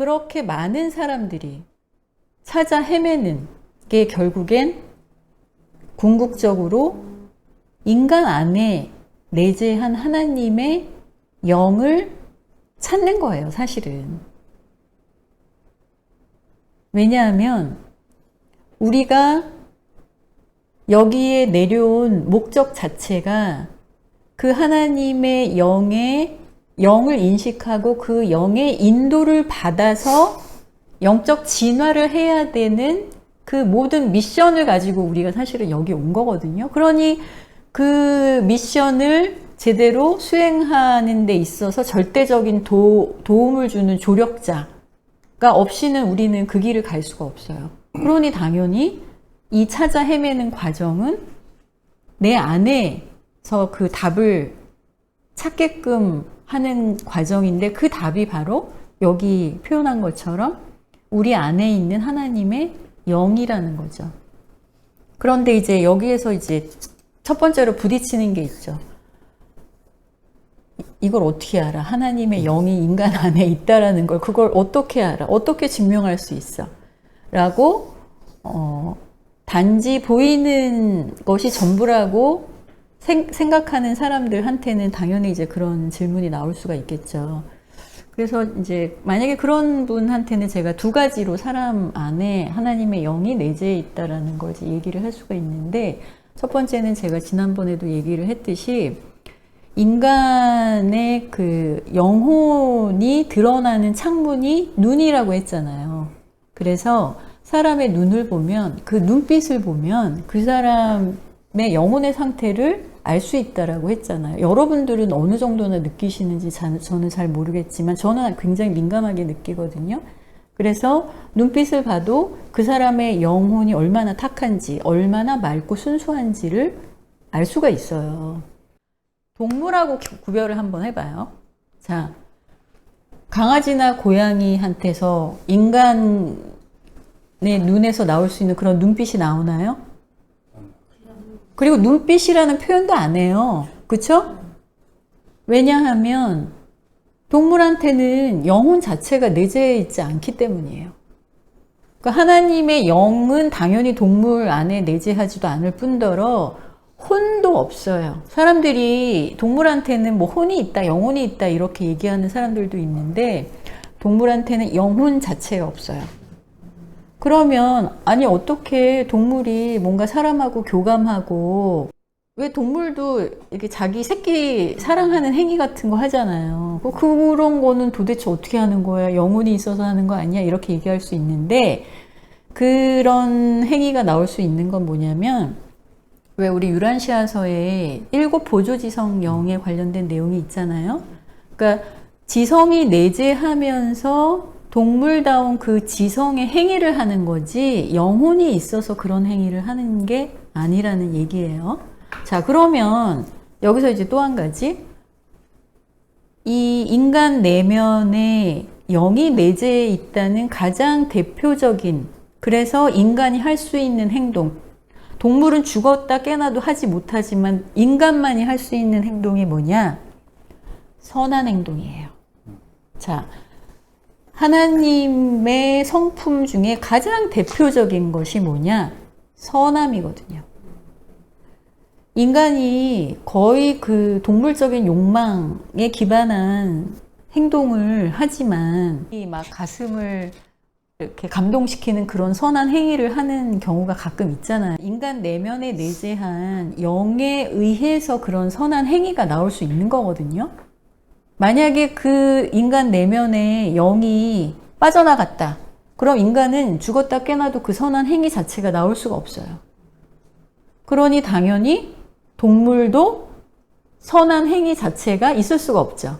그렇게 많은 사람들이 찾아 헤매는 게 결국엔 궁극적으로 인간 안에 내재한 하나님의 영을 찾는 거예요, 사실은. 왜냐하면 우리가 여기에 내려온 목적 자체가 그 하나님의 영의 영을 인식하고 그 영의 인도를 받아서 영적 진화를 해야 되는 그 모든 미션을 가지고 우리가 사실은 여기 온 거거든요. 그러니 그 미션을 제대로 수행하는 데 있어서 절대적인 도, 도움을 주는 조력자가 없이는 우리는 그 길을 갈 수가 없어요. 그러니 당연히 이 찾아 헤매는 과정은 내 안에서 그 답을 찾게끔 하는 과정인데 그 답이 바로 여기 표현한 것처럼 우리 안에 있는 하나님의 영이라는 거죠. 그런데 이제 여기에서 이제 첫 번째로 부딪히는 게 있죠. 이걸 어떻게 알아? 하나님의 영이 인간 안에 있다라는 걸 그걸 어떻게 알아? 어떻게 증명할 수 있어? 라고 어, 단지 보이는 것이 전부라고 생, 생각하는 사람들한테는 당연히 이제 그런 질문이 나올 수가 있겠죠. 그래서 이제 만약에 그런 분한테는 제가 두 가지로 사람 안에 하나님의 영이 내재해 있다라는 걸 얘기를 할 수가 있는데 첫 번째는 제가 지난번에도 얘기를 했듯이 인간의 그 영혼이 드러나는 창문이 눈이라고 했잖아요. 그래서 사람의 눈을 보면 그 눈빛을 보면 그 사람의 영혼의 상태를 알 수 있다라고 했잖아요. 여러분들은 어느 정도나 느끼시는지 자, 저는 잘 모르겠지만 저는 굉장히 민감하게 느끼거든요. 그래서 눈빛을 봐도 그 사람의 영혼이 얼마나 탁한지, 얼마나 맑고 순수한지를 알 수가 있어요. 동물하고 구별을 한번 해봐요. 자, 강아지나 고양이한테서 인간의 눈에서 나올 수 있는 그런 눈빛이 나오나요? 그리고 눈빛이라는 표현도 안 해요. 그쵸? 왜냐하면 동물한테는 영혼 자체가 내재해 있지 않기 때문이에요. 그러니까 하나님의 영은 당연히 동물 안에 내재하지도 않을 뿐더러 혼도 없어요. 사람들이 동물한테는 뭐 혼이 있다, 영혼이 있다 이렇게 얘기하는 사람들도 있는데 동물한테는 영혼 자체가 없어요. 그러면 아니 어떻게 동물이 뭔가 사람하고 교감하고 왜 동물도 이렇게 자기 새끼 사랑하는 행위 같은 거 하잖아요. 그- 그런 거는 도대체 어떻게 하는 거야? 영혼이 있어서 하는 거 아니야? 이렇게 얘기할 수 있는데 그런 행위가 나올 수 있는 건 뭐냐면 왜 우리 유란시아서에 일곱 보조지성 영에 관련된 내용이 있잖아요. 그러니까 지성이 내재하면서 동물다운 그 지성의 행위를 하는 거지 영혼이 있어서 그런 행위를 하는 게 아니라는 얘기예요. 자, 그러면 여기서 이제 또 한 가지 이 인간 내면에 영이 내재해 있다는 가장 대표적인 그래서 인간이 할 수 있는 행동 동물은 죽었다 깨나도 하지 못하지만 인간만이 할 수 있는 행동이 뭐냐? 선한 행동이에요. 자, 하나님의 성품 중에 가장 대표적인 것이 뭐냐? 선함이거든요. 인간이 거의 그 동물적인 욕망에 기반한 행동을 하지만 이 막 가슴을 이렇게 감동시키는 그런 선한 행위를 하는 경우가 가끔 있잖아요. 인간 내면에 내재한 영에 의해서 그런 선한 행위가 나올 수 있는 거거든요. 만약에 그 인간 내면에 영이 빠져나갔다. 그럼 인간은 죽었다 깨나도 그 선한 행위 자체가 나올 수가 없어요. 그러니 당연히 동물도 선한 행위 자체가 있을 수가 없죠.